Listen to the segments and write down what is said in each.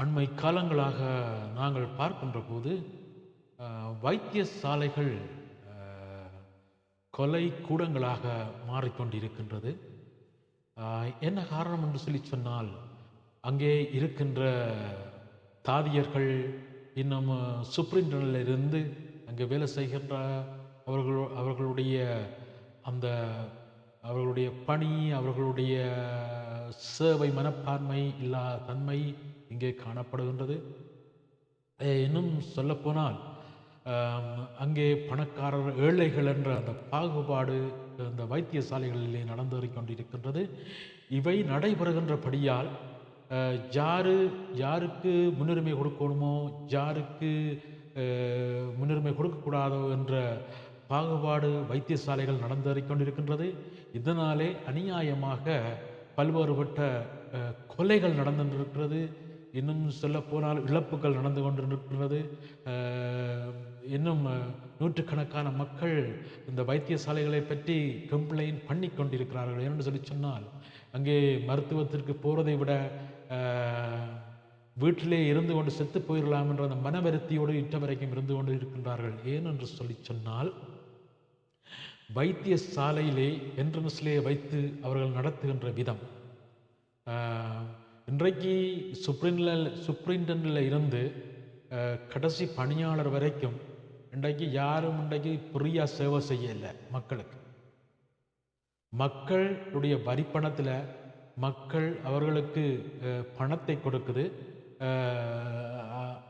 அண்மை காலங்களாக நாங்கள் பார்க்கின்ற போது வைத்தியசாலைகள் கொலை கூடங்களாக மாறிக்கொண்டிருக்கின்றது. என்ன காரணம் என்று சொல்லி சொன்னால் அங்கே இருக்கின்ற தாதியர்கள் இன்னும் சுப்ரீண்டனில் இருந்து அங்கே வேலை செய்கின்ற அவர்கள் அவர்களுடைய அந்த அவர்களுடைய பணி அவர்களுடைய சேவை மனப்பான்மை இல்லாத தன்மை இங்கே காணப்படுகின்றது. இன்னும் சொல்லப்போனால் அங்கே பணக்காரர் ஏழைகள் என்ற அந்த பாகுபாடு அந்த வைத்தியசாலைகளிலே நடந்து கொண்டிருக்கின்றது. இவை நடைபெறுகின்றபடியால் யாரு யாருக்கு முன்னுரிமை கொடுக்கணுமோ யாருக்கு முன்னுரிமை கொடுக்கக்கூடாதோ என்ற பாகுபாடு வைத்தியசாலைகள் நடந்து கொண்டிருக்கின்றது. இதனாலே அநியாயமாக பல்வேறுபட்ட கொலைகள் கொலைகள் நடந்திருக்கிறது இன்னும் சொல்ல போனால் இழப்புகள் நடந்து கொண்டிருக்கிறது இன்னும் நூற்றுக்கணக்கான மக்கள் இந்த வைத்தியசாலைகளை பற்றி கம்ப்ளைண்ட் பண்ணி கொண்டிருக்கிறார்கள். என்று சொல்லி சொன்னால் அங்கே மருத்துவத்திற்கு போகிறதை விட வீட்டிலே இருந்து கொண்டு செத்து போயிடலாம் என்ற அந்த மனவருத்தியோடு இட்ட வரைக்கும் இருந்து கொண்டு இருக்கின்றார்கள். ஏன் என்று சொல்லி சொன்னால் வைத்தியசாலையிலே என்ட்ரன்ஸ்லே வைத்து அவர்கள் நடத்துகின்ற விதம். இன்றைக்கு சுப்ரீனில் சுப்ரிண்டனில் இருந்து கடைசி பணியாளர் வரைக்கும் இன்றைக்கு யாரும் இன்றைக்கு ஃப்ரீயாக சேவை செய்யலை மக்களுக்கு. மக்களுடைய வரிப்பணத்தில் மக்கள் அவர்களுக்கு பணத்தை கொடுக்குது.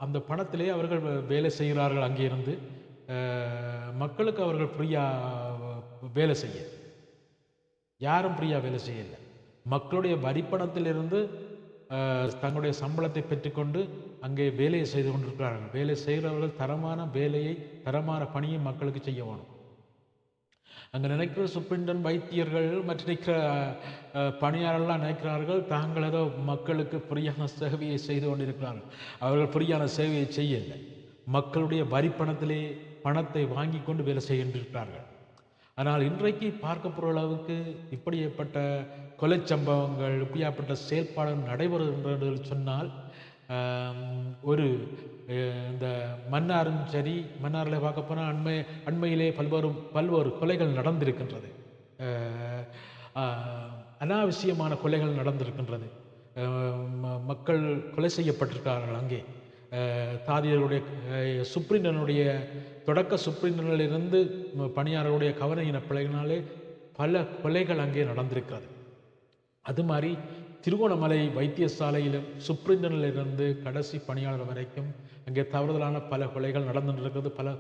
அந்த பணத்திலே அவர்கள் வேலை செய்கிறார்கள் அங்கே இருந்து மக்களுக்கு அவர்கள் ஃப்ரீயாக வேலை செய்ய யாரும் ஃப்ரீயாக வேலை செய்யலை. மக்களுடைய வரிப்பணத்திலிருந்து தங்களுடைய சம்பளத்தை பெற்றுக்கொண்டு அங்கே வேலையை செய்து கொண்டிருக்கிறார்கள். வேலை செய்கிறவர்கள் தரமான வேலையை தரமான பணியை மக்களுக்கு செய்ய வேணும். அங்கே நினைக்கிற சுப்பிண்டன் வைத்தியர்கள் மற்ற நிற்கிற பணியாளர்கள்லாம் நினைக்கிறார்கள் தாங்கள் ஏதோ மக்களுக்கு புரியான சேவையை செய்து கொண்டிருக்கிறார்கள். அவர்கள் புரியான சேவையை செய்யலை மக்களுடைய வரிப்பணத்திலே பணத்தை வாங்கி கொண்டு வேலை செய்கின்றிருக்கிறார்கள். ஆனால் இன்றைக்கு பார்க்க போகிற அளவுக்கு இப்படிப்பட்ட கொலை சம்பவங்கள் இப்படியாப்பட்ட செயல்பாடுகள் நடைபெறுகின்றது சொன்னால் ஒரு இந்த மன்னாரும் சரி மன்னாரில் பார்க்க போனால் அண்மை அண்மையிலே பல்வேறு பல்வேறு கொலைகள் நடந்திருக்கின்றது. அனாவசியமான கொலைகள் நடந்திருக்கின்றது. ம- மக்கள் கொலை செய்யப்பட்டிருக்கிறார்கள் அங்கே. தாதியருடைய சுப்ரிண்டனுடைய தொடக்க சுப்ரிண்டனிலிருந்து ம- பணியாளருடைய கவனையின பிள்ளைகளாலே பல கொலைகள் அங்கே நடந்திருக்கிறது. அது மாதிரி திருகோணமலை வைத்தியசாலையிலும் சுப்ரிண்டனிலிருந்து கடைசி பணியாளர் வரைக்கும் அங்கே தவறுதலான பல கொலைகள் நடந்து கொண்டிருக்கிறது பல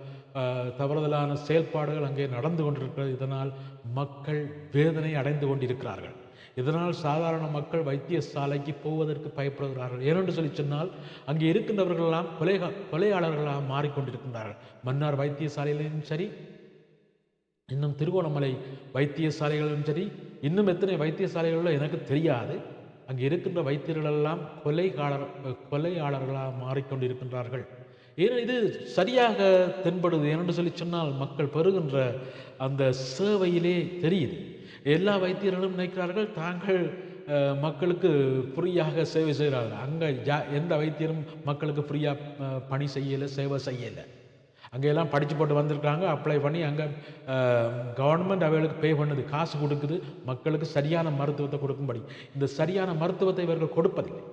தவறுதலான செயல்பாடுகள் அங்கே நடந்து கொண்டிருக்கிறது. இதனால் மக்கள் வேதனை அடைந்து கொண்டிருக்கிறார்கள். இதனால் சாதாரண மக்கள் வைத்தியசாலைக்கு போவதற்கு பயப்படுகிறார்கள். ஏனென்று சொல்லி சொன்னால் அங்கே இருக்கின்றவர்களெல்லாம் கொலை கொலையாளர்களாக மாறிக்கொண்டிருக்கின்றார்கள். மன்னார் வைத்தியசாலையிலும் சரி இன்னும் திருகோணமலை வைத்தியசாலைகளிலும் சரி இன்னும் எத்தனை வைத்தியசாலைகளோ எனக்கு தெரியாது. அங்கே இருக்கின்ற வைத்தியர்கள் எல்லாம் கொலைகாளர் கொலையாளர்களாக மாறிக்கொண்டிருக்கின்றார்கள். ஏன் இது சரியாக தென்படுது. ஏனென்று சொல்லி சொன்னால் மக்கள் பெறுகின்ற அந்த சேவையிலே தெரியுது. எல்லா வைத்தியர்களும் நினைக்கிறார்கள் தாங்கள் மக்களுக்கு ஃப்ரீயாக சேவை செய்கிறார்கள். அங்கே ஜா எந்த வைத்தியரும் மக்களுக்கு ஃப்ரீயாக பணி செய்யலை சேவை செய்யலை. அங்கே எல்லாம் படித்து போட்டு வந்திருக்காங்க. அப்ளை பண்ணி அங்கே கவர்மெண்ட் அவைகளுக்கு பே பண்ணுது. காசு கொடுக்குது. மக்களுக்கு சரியான மருத்துவத்தை கொடுக்கும்படி. இந்த சரியான மருத்துவத்தை இவர்கள் கொடுப்பதில்லை.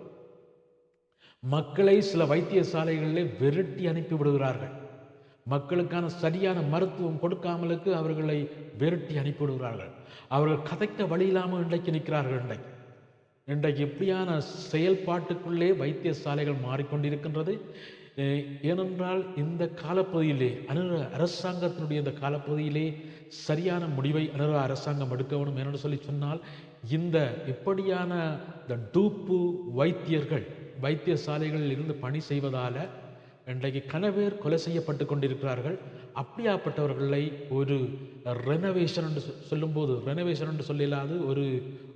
மக்களை சில வைத்தியசாலைகளிலே விரட்டி அனுப்பி விடுகிறார்கள். மக்களுக்கான சரியான மருத்துவம் கொடுக்காமலுக்கு அவர்களை விரட்டி அனுப்பி விடுகிறார்கள். அவர்கள் கதைக்க வழி இல்லாமல் இன்றைக்கு நிற்கிறார்கள் இன்றைக்கு. இன்றைக்கு எப்படியான செயல்பாட்டுக்குள்ளே வைத்தியசாலைகள் மாறிக்கொண்டிருக்கின்றது? ஏனென்றால் இந்த காலப்பகுதியிலே அனுர அரசாங்கத்தினுடைய இந்த காலப்பகுதியிலே சரியான முடிவை அனுர அரசாங்கம் எடுக்க வேண்டும் என்று சொல்லி சொன்னால் இந்த இப்படியான இந்த டூப்பு வைத்தியர்கள் வைத்தியசாலைகளில் இருந்து பணி செய்வதால் இன்றைக்கு கனவேர் கொலை செய்யப்பட்டு கொண்டிருக்கிறார்கள். அப்படியாப்பட்டவர்களை ஒரு ரெனவேஷன் என்று சொல்லும்போது ரெனோவேஷன் என்று சொல்லிலாது ஒரு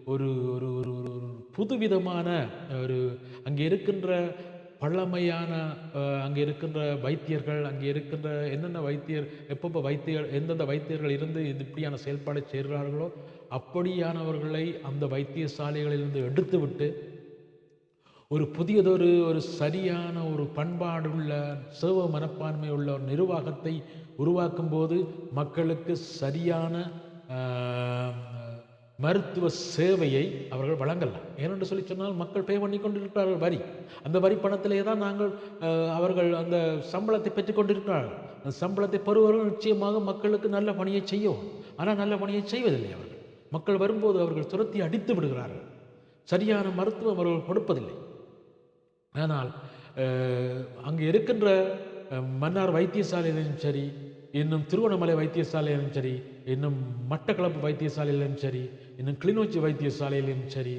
ஒரு ஒரு ஒரு ஒரு ஒரு புதுவிதமான ஒரு அங்கே இருக்கின்ற பழமையான அங்கே இருக்கின்ற வைத்தியர்கள் அங்கே இருக்கின்ற என்னென்ன வைத்தியர் எப்பப்போ வைத்தியர் எந்தெந்த வைத்தியர்கள் இருந்து இது இப்படியான செயல்பாடு செய்கிறார்களோ அப்படியானவர்களை அந்த வைத்தியசாலைகளிலிருந்து எடுத்துவிட்டு ஒரு புதியதொரு ஒரு சரியான ஒரு பண்பாடுள்ள சேவ மனப்பான்மை உள்ள ஒரு நிர்வாகத்தை உருவாக்கும் போது மக்களுக்கு சரியான மருத்துவ சேவையை அவர்கள் வழங்கலாம் ஏனென்று சொல்லி சொன்னால் மக்கள் பே பண்ணி கொண்டிருக்கிறார்கள் வரி. அந்த வரி பணத்திலே தான் நாங்கள் அவர்கள் அந்த சம்பளத்தை பெற்றுக் கொண்டிருக்கிறார்கள். அந்த சம்பளத்தை பெறுவர்கள் நிச்சயமாக மக்களுக்கு நல்ல பணியை செய்யும் ஆனால் நல்ல பணியை செய்வதில்லை அவர்கள். மக்கள் வரும்போது அவர்கள் துரத்தி அடித்து விடுகிறார்கள். சரியான மருத்துவம் அவர்கள் கொடுப்பதில்லை. ஆனால் அங்கே இருக்கின்ற மன்னார் வைத்தியசாலையிலும் சரி இன்னும் திருவண்ணாமலை வைத்தியசாலையிலும் சரி இன்னும் மட்டக்களப்பு வைத்தியசாலையிலும் சரி இன்னும் கிளிநொச்சி வைத்தியசாலையிலும் சரி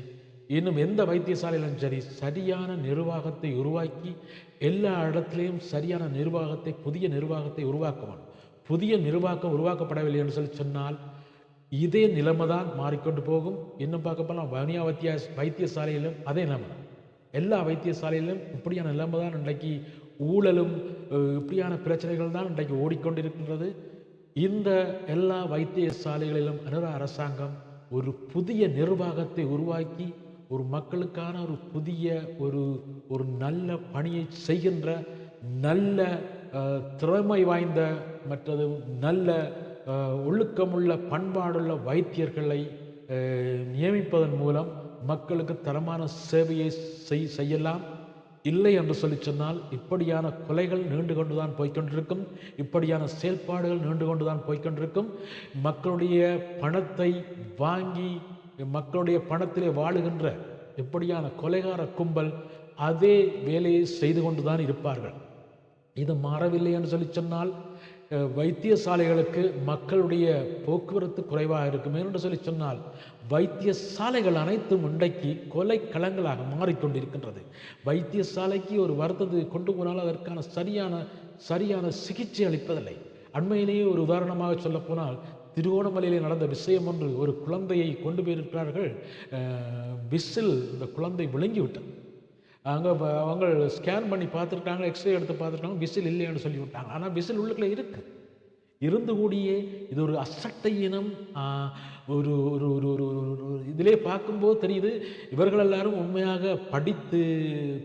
இன்னும் எந்த வைத்தியசாலையிலும் சரி சரியான நிர்வாகத்தை உருவாக்கி எல்லா இடத்துலையும் சரியான நிர்வாகத்தை புதிய நிர்வாகத்தை உருவாக்க வேண்டும். புதிய நிர்வாகம் உருவாக்கப்படவில்லை என்று சொல்லி சொன்னால் இதே நிலைமை தான் மாறிக்கொண்டு போகும். இன்னும் பார்க்க போனால் வனியா வைத்திய வைத்தியசாலையிலும் அதே நிலைமை தான். எல்லா வைத்தியசாலையிலும் இப்படியான நிலைமை தான் இன்றைக்கு ஊழலும் இப்படியான பிரச்சனைகள் தான் இன்றைக்கு ஓடிக்கொண்டிருக்கின்றது. இந்த எல்லா வைத்தியசாலைகளிலும் அனுர அரசாங்கம் ஒரு புதிய நிர்வாகத்தை உருவாக்கி ஒரு மக்களுக்கான ஒரு புதிய ஒரு ஒரு நல்ல பணியை செய்கின்ற நல்ல திறமை வாய்ந்த மற்றது நல்ல ஒழுக்கமுள்ள பண்பாடுள்ள வைத்தியர்களை நியமிப்பதன் மூலம் மக்களுக்கு தரமான சேவையை செய் செய்யலாம். இல்லை என்று சொல்லி சொன்னால் இப்படியான கொலைகள் நீண்டு கொண்டுதான் போய்கொண்டிருக்கும் இப்படியான செயல்பாடுகள் நீண்டு கொண்டுதான் போய்க்கொண்டிருக்கும். மக்களுடைய பணத்தை வாங்கி மக்களுடைய பணத்திலே வாழுகின்ற இப்படியான கொலைகார கும்பல் அதே வேலையை செய்து கொண்டுதான் இருப்பார்கள். இது மாறவில்லை என்று சொல்லி சொன்னால் வைத்தியசாலைகளுக்கு மக்களுடைய போக்குவரத்து குறைவாக இருக்கும் என்று சொல்லி சொன்னால் வைத்தியசாலைகள் அனைத்தும் இன்றைக்கு கொலை களங்களாக மாறிக்கொண்டிருக்கின்றது. வைத்தியசாலைக்கு ஒரு வருத்தத்தை கொண்டு போனால் அதற்கான சரியான சரியான சிகிச்சை அளிப்பதில்லை. அண்மையிலேயே ஒரு உதாரணமாக சொல்லப்போனால் திருவோணமலையிலே நடந்த விஷயம் ஒன்று ஒரு குழந்தையை கொண்டு போயிருக்கிறார்கள். விசில் இந்த குழந்தை விழுங்கிவிட்டது. அங்கே அவங்க ஸ்கேன் பண்ணி பார்த்துருக்காங்க எக்ஸ்ரே எடுத்து பார்த்துருக்காங்க விசில் இல்லைன்னு சொல்லி விட்டாங்க. ஆனால் விசில் உள்ளுக்குள்ளே இருக்குது இருந்து கூடியே இது ஒரு அசட்டை இனம் ஒரு ஒரு ஒரு ஒரு ஒரு- ஒரு இதிலே பார்க்கும்போது தெரியுது இவர்கள் எல்லாரும் உண்மையாக படித்து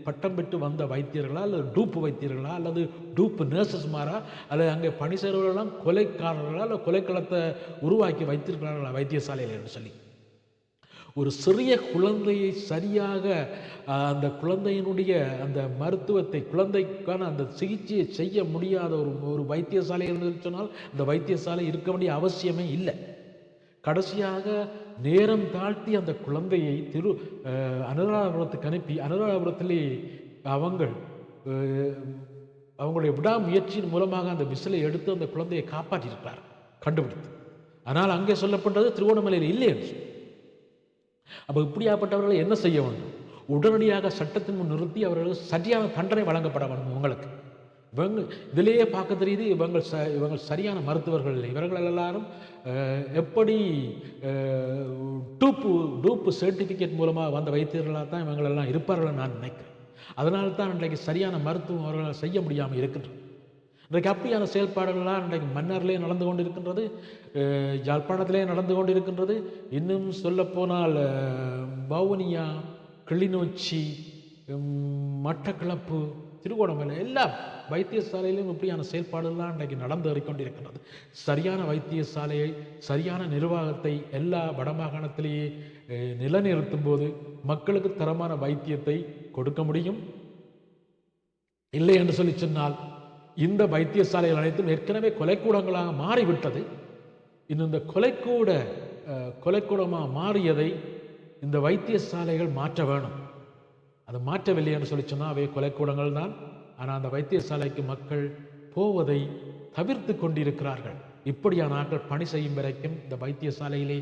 பட்டம் பெற்று வந்த வைத்தியர்களா அல்லது டூப்பு வைத்தியர்களா அல்லது டூப்பு நர்சஸ்மாரா அல்லது அங்கே பணி செய்கிறவர்களெல்லாம் கொலைக்காரர்களா இல்லை கொலைக்களத்தை உருவாக்கி வைத்திருக்கிறார்களா வைத்தியசாலையில் என்று சொல்லி. ஒரு சிறிய குழந்தையை சரியாக அந்த குழந்தையினுடைய அந்த மருத்துவத்தை குழந்தைக்கான அந்த சிகிச்சையை செய்ய முடியாத ஒரு ஒரு வைத்தியசாலை என்று சொன்னால் அந்த வைத்தியசாலை இருக்க வேண்டிய அவசியமே இல்லை கடைசியாக நேரம் தாழ்த்தி அந்த குழந்தையை திரு அனுராதபுரத்துக்கு அனுப்பி அனுராதபுரத்திலே அவங்கள் அவங்களுடைய விடாமுயற்சியின் மூலமாக அந்த விசிலை எடுத்து அந்த குழந்தையை காப்பாற்றியிருக்கிறார் கண்டுபிடித்து ஆனால் அங்கே சொல்லப்பட்டது திருவோணமலையில் இல்லை என்று சொல்லி. அப்போ இப்படியாப்பட்டவர்களை என்ன செய்ய வேண்டும்? உடனடியாக சட்டத்தின் முன் நிறுத்தி அவர்களுக்கு சரியான தண்டனை வழங்கப்பட வேண்டும் உங்களுக்கு. இவங்க இதிலேயே பார்க்க தெரியுது இவங்க ச இவங்க சரியான மருத்துவர்கள் இல்லை. இவர்கள் எல்லாரும் எப்படி டூப்பு டூப்பு சர்டிஃபிகேட் மூலமாக வந்த வைத்தியர்களாக தான் இவங்களெல்லாம் இருப்பார்கள் நான் நினைக்கிறேன். அதனால தான் இன்றைக்கு சரியான மருத்துவம் அவர்களால் செய்ய முடியாமல் இருக்கின்றது. இன்றைக்கு அப்படியான செயல்பாடுகள்லாம் இன்றைக்கு மன்னர்லேயே நடந்து கொண்டு இருக்கின்றது யாழ்ப்பாணத்திலே நடந்து கொண்டு இருக்கின்றது இன்னும் சொல்லப்போனால் வவுனியா கிளிநொச்சி மட்டக்கிளப்பு மட்டக்களப்பு எல்லா வைத்தியசாலையிலும் இப்படியான செயல்பாடுகள்லாம் இன்றைக்கு நடந்து கொண்டிருக்கின்றது. சரியான வைத்தியசாலையை சரியான நிர்வாகத்தை எல்லா வடமாகாணத்திலேயே நிலநிறுத்தும் நிலைநிறுத்தும் போது மக்களுக்கு தரமான வைத்தியத்தை கொடுக்க முடியும்? இல்லை என்று சொல்லி சொன்னால் இந்த வைத்தியசாலைகள் அனைத்தும் ஏற்கனவே கொலைக்கூடங்களாக மாறிவிட்டது. இன்னும் இந்த கொலைக்கூட கொலைக்கூடமாக மாறியதை இந்த வைத்தியசாலைகள் மாற்ற வேணும். அது மாற்றவில்லைன்னு சொல்லி சொன்னால் அவை கொலைக்கூடங்கள் தான். ஆனால் அந்த வைத்தியசாலைக்கு மக்கள் போவதை தவிர்த்து கொண்டிருக்கிறார்கள். இப்படியான ஆட்கள் பணி செய்யும் வரைக்கும் இந்த வைத்தியசாலையிலே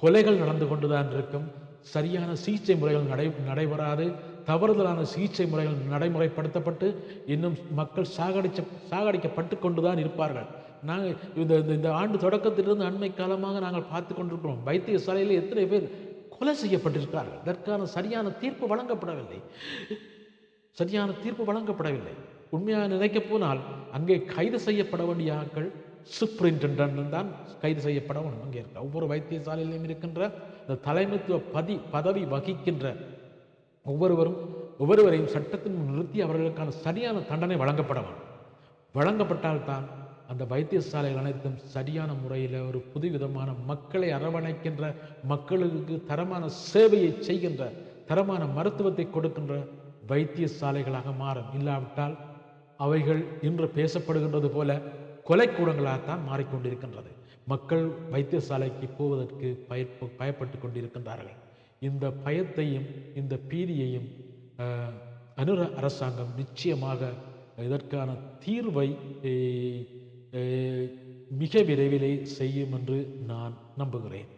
கொலைகள் நடந்து கொண்டுதான் இருக்கும். சரியான சிகிச்சை முறைகள் நடை நடைபெறாது. தவறுதலான சிகிச்சை முறைகள் நடைமுறைப்படுத்தப்பட்டு இன்னும் மக்கள் சாகடிச்ச சாகடிக்கப்பட்டு கொண்டுதான் இருப்பார்கள். நாங்கள் இந்த இந்த- இந்த ஆண்டு தொடக்கத்திலிருந்து அண்மை காலமாக நாங்கள் பார்த்து கொண்டிருக்கிறோம். வைத்தியசாலையில் எத்தனை பேர் கொலை செய்யப்பட்டிருக்கிறார்கள்? அதற்கான சரியான தீர்ப்பு வழங்கப்படவில்லை. சரியான தீர்ப்பு வழங்கப்படவில்லை. உண்மையாக நினைக்கப் போனால் அங்கே கைது செய்யப்பட வேண்டிய ஆட்கள் சூப்பரிண்டென்டன்ட் தான் கைது செய்யப்பட வேண்டும். அங்கே இருக்க ஒவ்வொரு வைத்தியசாலையிலும் இருக்கின்ற இந்த தலைமைத்துவ பதி பதவி வகிக்கின்ற ஒவ்வொருவரும் ஒவ்வொருவரையும் சட்டத்தின் முன் நிறுத்தி அவர்களுக்கான சரியான தண்டனை வழங்கப்பட வேண்டும் வழங்கப்பட்டால்தான் அந்த வைத்தியசாலைகள் அனைத்தும் சரியான முறையில் ஒரு புதுவிதமான மக்களை அரவணைக்கின்ற மக்களுக்கு தரமான சேவையை செய்கின்ற தரமான மருத்துவத்தை கொடுக்கின்ற வைத்தியசாலைகளாக மாறும். இல்லாவிட்டால் அவைகள் இன்று பேசப்படுகின்றது போல கொலைக்கூடங்களாகத்தான் மாறிக்கொண்டிருக்கின்றது. மக்கள் வைத்தியசாலைக்கு போவதற்கு பய பயப்பட்டு கொண்டிருக்கின்றார்கள். இந்த பயத்தையும் இந்த பீதியையும் அனுர அரசாங்கம் நிச்சயமாக இதற்கான தீர்வை மிக விரைவிலே செய்யும் என்று நான் நம்புகிறேன்.